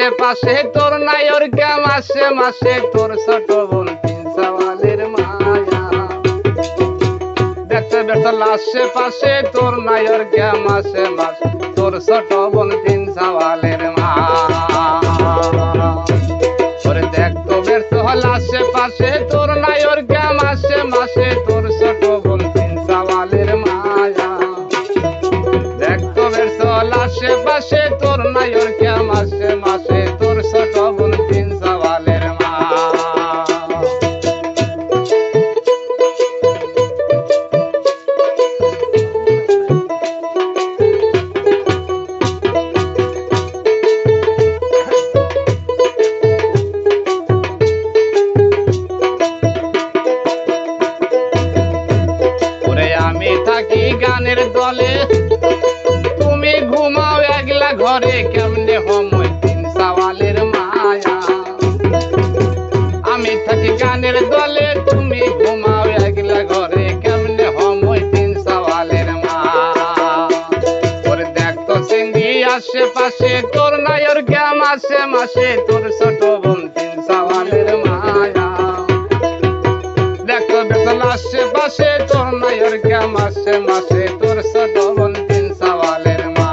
আশেপাশে তোর নায়র কে মাসে মাসে তোর ছোট বোন তিন সওয়ালের মায়া। দেখতে দেখতে লাশে পাশে তোর নায়র কে মাসে মাসে তোর ছোট বোন তিন সওয়ালের মা ওরে দেখ তো ব্যর্থ হল আশেপাশে তোর নায়র কে মাসে মাসে তোর ছোট বোন মায়া। দেখ তো ব্যর্থ হল আশেপাশে তোর তুমি ঘুমাও একলা ঘরে, কেমনে সময় তিন সওয়ালের মায়া? আমি থাকি গানের দলে, তুমি ঘুমাও একলা ঘরে, কেমনে সময় তিন সওয়ালের মা ওরে সিঙ্গি আশেপাশে, তোর নায়র গ্যাম আসে মাসে, তোর ছোট বোন তিন সওয়ালের মায়া। দেখো বেতন আশেপাশে, তোর নায়র কে মাসে মাসে তোর ছোট বোন তিন সওয়ালের মা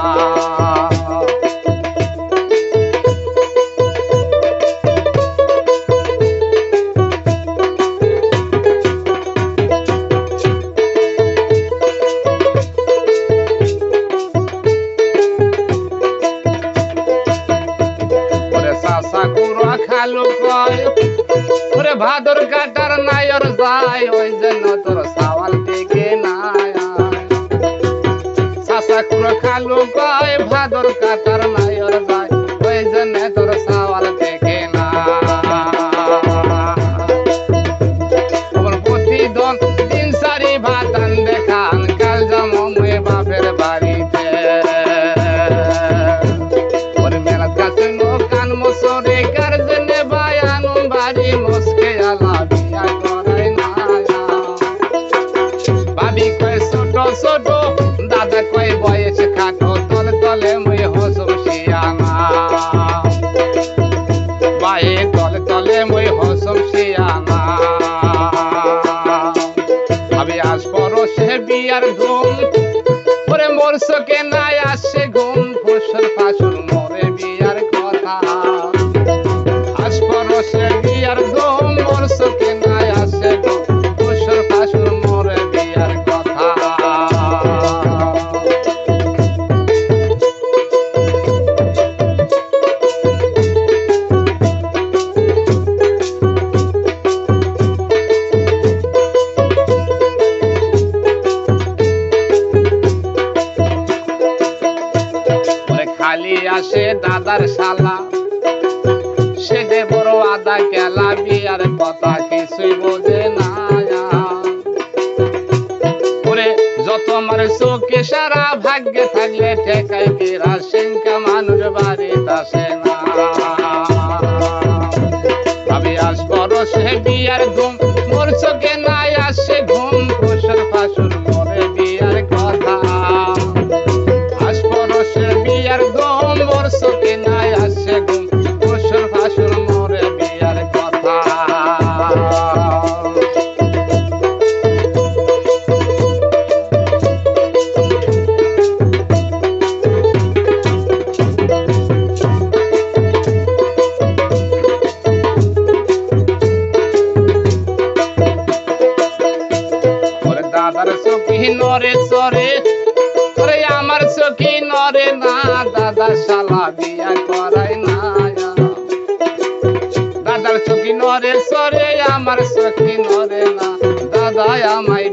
ভাদর কাটার নায়র যায় ওই জন্য তোর সাওয়াল কুড়া খালু কয় ভাদর কাটার নায়র যায় ওই জন্য তোর সাওয়াল থেকে না। ওর প্রতিদিন দিন সারি ভাতান দেখান কাল যাব মুই বাপের বাড়িতে। ওরে মেলা কাছে কান মসরে গার্জেনে বায়ান বাড়ি মস্কে আলা ভাবি আজ পরশে বিয়ার ঘুম। ওরে মরছো কে নাই আসে ঘুম ফুসর ফাসুর মরে বিয়ার কথা। আজ পরশে বিয়ার ধুম মোর চোখে আসে দাদার শালা। সে যে বড় আদা কেলা বিয়ার কথা কিছুই বোঝে না। ওরে, যত আমার চোখে সারা ভাগ্যে থাকলে ঠেকাই ফেরা সিংকা মানুষ বাড়িতে আসে না। ভাবি আস বড় সে বিয়ার ঘুম চোখি নরে চরে ওরে আমার চোখি নরে না, দাদা শালা বিয়া করাই না দাদার চোখি নরে চরে আমার চোখি নরে না, দাদা আমায়